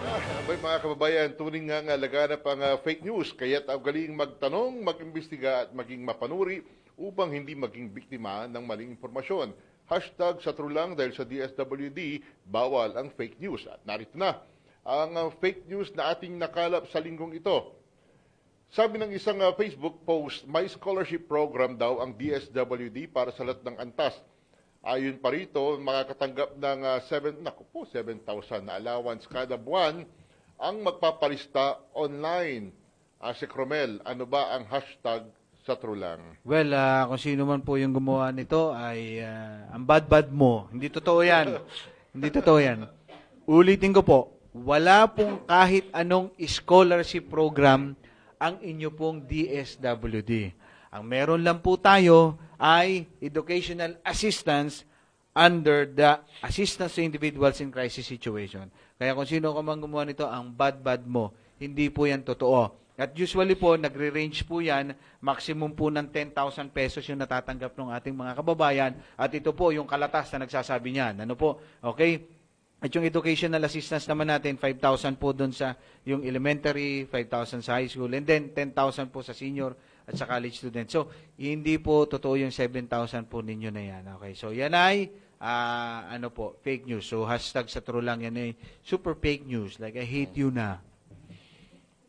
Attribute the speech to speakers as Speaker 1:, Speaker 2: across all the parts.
Speaker 1: Abay mga kababayan, tuning nga nga laganap ang ah, fake news, kaya't ang galing magtanong, mag-imbestiga at maging mapanuri upang hindi maging biktima ng maling impormasyon. Hashtag sa true lang dahil sa DSWD, bawal ang fake news. At narito na, ang ah, fake news na ating nakalap sa linggong ito. Sabi ng isang ah, Facebook post, may scholarship program daw ang DSWD para sa lahat ng antas. Ayon pa rito, makakatanggap ng ah, 7, naku po, 7,000 na allowance kada buwan ang magpapalista online. Ah, si Cromel, ano ba ang hashtag sa trulang?
Speaker 2: Well, ah, kung sino man po yung gumawa nito ay ah, ang bad-bad mo. Hindi totoo yan. Hindi totoo yan. Ulitin ko po, wala pong kahit anong scholarship program ang inyo pong DSWD. Ang meron lang po tayo ay educational assistance under the assistance to individuals in crisis situation. Kaya kung sino ka man gumawa nito, ang bad-bad mo. Hindi po yan totoo. At usually po, nagre-range po yan, maximum po ng 10,000 pesos yung natatanggap ng ating mga kababayan. At ito po yung kalatas na nagsasabi niyan. Ano po? Okay? At yung educational assistance naman natin, 5,000 po doon sa yung elementary, 5,000 sa high school, and then 10,000 po sa senior at sa college student. So, hindi po totoo yung 7,000 po ninyo na yan. Okay, so yan ay, ah, ano po, fake news. So, hashtag sa true lang, yan ay super fake news. Like, I hate you na.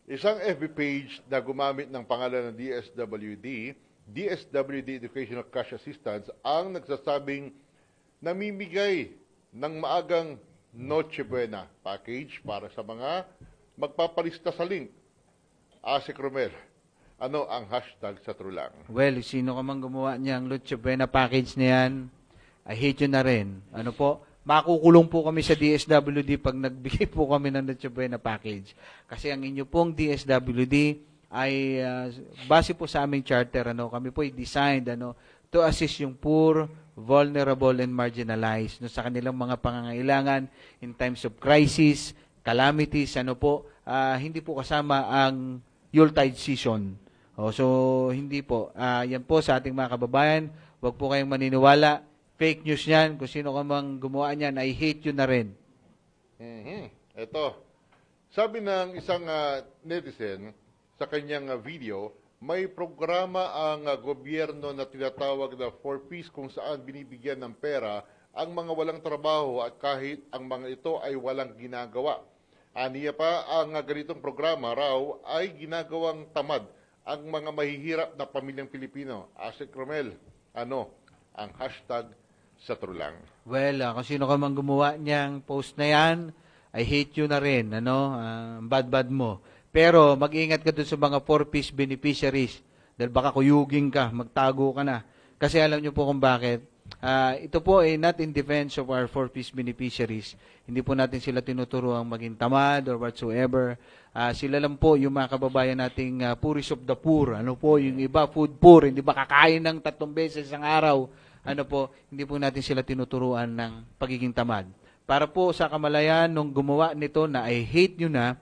Speaker 1: Isang FB page na gumamit ng pangalan ng DSWD, DSWD Educational Cash Assistance, ang nagsasabing namimigay ng maagang Noche Buena package para sa mga magpapalista sa link. Asik Romel, ano ang hashtag sa trulang?
Speaker 2: Well, sino ka man gumawa niyang Lucha Buena package na yan, I hate you na rin. Ano po? Makukulong po kami sa DSWD pag nagbigay po kami ng Lucha Buena package. Kasi ang inyo pong DSWD ay ah, base po sa aming charter ano kami po ay designed ano to assist yung poor, vulnerable and marginalized no sa kanilang mga pangangailangan in times of crisis, calamities ano po ah, hindi po kasama ang Yuletide season. Oh, so hindi po. Ah, yan po sa ating mga kababayan, wag po kayong maniniwala. Fake news yan. Kung sino ka mang gumawa niyan, I hate you na rin.
Speaker 1: Mhm. Ito. Sabi ng isang ah, netizen sa kanyang ah, video, may programa ang ah, gobyerno na tinatawag na 4Ps kung saan binibigyan ng pera ang mga walang trabaho at kahit ang mga ito ay walang ginagawa. Aniya pa, ang ah, ganitong programa raw ay ginagawang tamad ang mga mahihirap na pamilyang Pilipino. Asik Romel, ano ang hashtag sa trulang?
Speaker 2: Well, ah, kung sino ka mang gumawa niyang post na yan, I hate you na rin. Ano? Ah, bad-bad mo. Pero mag-ingat ka dun sa mga 4-piece beneficiaries. Dahil baka kuyugin ka, magtago ka na. Kasi alam niyo po kung bakit. Ah, ito po ay not in defense of our 4-piece beneficiaries. Hindi po natin sila tinuturuang maging tamad or whatsoever. Ah, sila lang po yung mga kababayan nating uh, puris of the poor. Ano po, yung iba food poor, hindi ba kakain ng tatlong beses isang araw. Ano po, hindi po natin sila tinuturuan ng pagiging tamad. Para po sa kamalayan nung gumawa nito na I hate you na,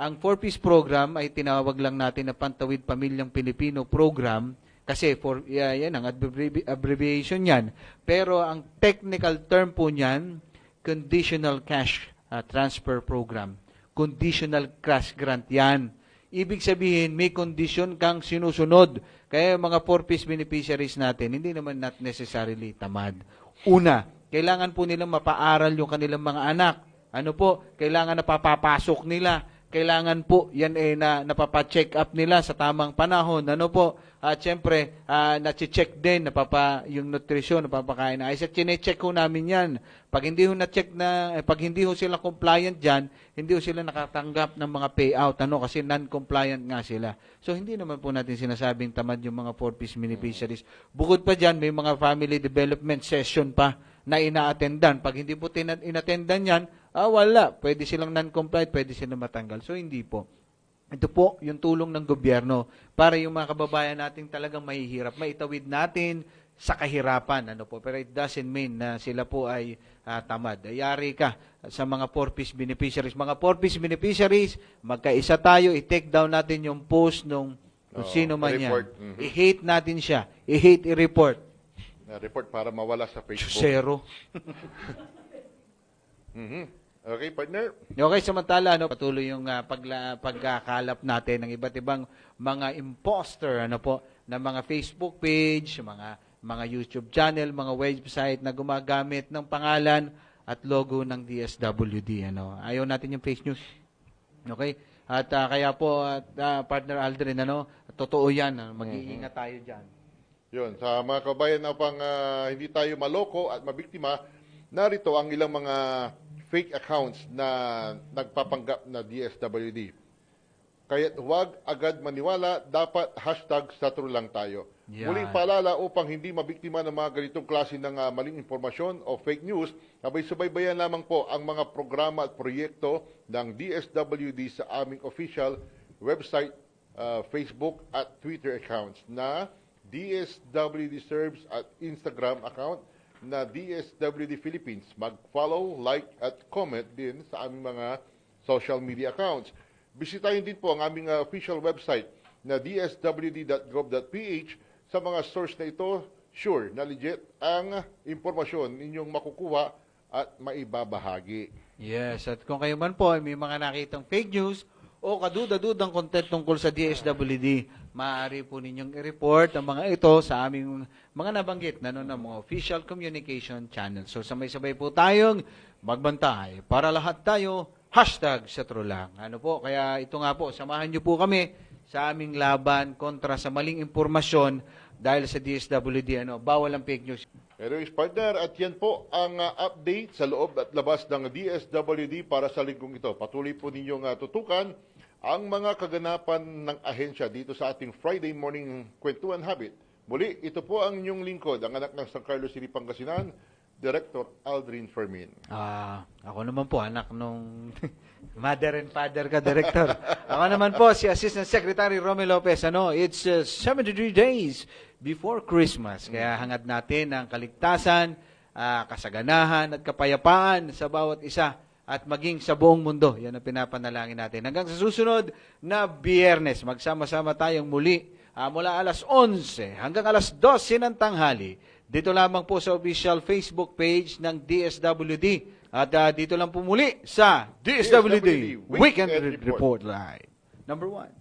Speaker 2: ang 4-piece program ay tinawag lang natin na Pantawid Pamilyang Pilipino program kasi for yeah, yan ang abbrevi- abbreviation niyan. Pero ang technical term po niyan, conditional cash uh, transfer program. Conditional cash grant yan. Ibig sabihin, may condition kang sinusunod. Kaya yung mga 4-piece beneficiaries natin, hindi naman not necessarily tamad. Una, kailangan po nilang mapaaral yung kanilang mga anak. Ano po, kailangan na papapasok nila. Kailangan po yan eh na napapa-check up nila sa tamang panahon. Ano po? At syempre, ah, na-check din napapa yung nutrisyon, napapakain na. Ay, sa chine-check ho namin 'yan. Pag hindi ho na-check na eh, pag hindi ho sila compliant diyan, hindi ho sila nakatanggap ng mga payout ano kasi non-compliant nga sila. So hindi naman po natin sinasabing tamad yung mga 4-piece beneficiaries. Bukod pa diyan, may mga family development session pa na ina-attendan. Pag hindi po inattendan yan, ah, wala. Pwede silang non-compliant, pwede silang matanggal. So, hindi po. Ito po yung tulong ng gobyerno para yung mga kababayan nating talagang mahihirap, maitawid natin sa kahirapan. Ano po? Pero it doesn't mean na sila po ay ah, tamad. Ayari ka sa mga 4-piece beneficiaries. Mga 4-piece beneficiaries, magkaisa tayo, i-take down natin yung post nung kung
Speaker 1: Oo,
Speaker 2: sino man yan.
Speaker 1: Mhm.
Speaker 2: I-hate natin siya. I-hate, i-report.
Speaker 1: Na report para mawala sa Facebook.
Speaker 2: Zero.
Speaker 1: Mhm. Okay, partner?
Speaker 2: Okay, samantala, ano, patuloy yung ah, pagla, pagkakalap natin ng iba't ibang mga imposter, ano po, na mga Facebook page, mga mga YouTube channel, mga website na gumagamit ng pangalan at logo ng DSWD, ano. Ayaw natin yung fake news. Okay? At ah, kaya po, at, ah, partner Aldrin, ano, totoo yan, mag-iingat tayo diyan.
Speaker 1: Yun, sa mga kabayan upang ah, hindi tayo maloko at mabiktima, narito ang ilang mga fake accounts na nagpapanggap na DSWD. Kaya huwag agad maniwala, dapat hashtag sa true lang tayo.
Speaker 2: Yan.
Speaker 1: Muling paalala upang hindi mabiktima ng mga ganitong klase ng ah, maling impormasyon o fake news, abay subaybayan lamang po ang mga programa at proyekto ng DSWD sa aming official website, ah, Facebook at Twitter accounts na DSWD Serves at Instagram account na DSWD Philippines. Mag-follow, like at comment din sa aming mga social media accounts. Bisitahin din po ang aming uh, official website na dswd.gov.ph. Sa mga source na ito, sure na legit ang impormasyon ninyong makukuha at maibabahagi.
Speaker 2: Yes, at kung kayo man po ay may mga nakitang fake news o kaduda-dudang content tungkol sa DSWD, maaari po ninyong i-report ang mga ito sa aming mga nabanggit na no, ng mga official communication channel. So sabay-sabay po tayong magbantay para lahat tayo hashtag sa true lang. Ano po, kaya ito nga po, samahan niyo po kami sa aming laban kontra sa maling impormasyon dahil sa DSWD, ano, bawal ang fake news.
Speaker 1: Anyways, partner, at yan po ang uh, update sa loob at labas ng DSWD para sa linggong ito. Patuloy po ninyong uh, tutukan ang mga kaganapan ng ahensya dito sa ating Friday morning kwentuhan habit. Muli, ito po ang inyong lingkod, ang anak ng San Carlos City, Pangasinan, Director Aldrin Fermin.
Speaker 2: Ah, ako naman po anak nung mother and father ka, director. ako naman po si Assistant Secretary Romy Lopez. Ano, it's uh, 73 days before Christmas. Kaya hangad natin ang kaligtasan, ah, kasaganahan at kapayapaan sa bawat isa at maging sa buong mundo. Yan ang pinapanalangin natin. Hanggang sa susunod na biyernes, magsama-sama tayong muli ah, mula alas 11 hanggang alas 12 ng tanghali. Dito lamang po sa official Facebook page ng DSWD. At ah, dito lang po muli sa DSWD,
Speaker 1: DSWD
Speaker 2: Weekend
Speaker 1: Weekend
Speaker 2: Report Live. Number one.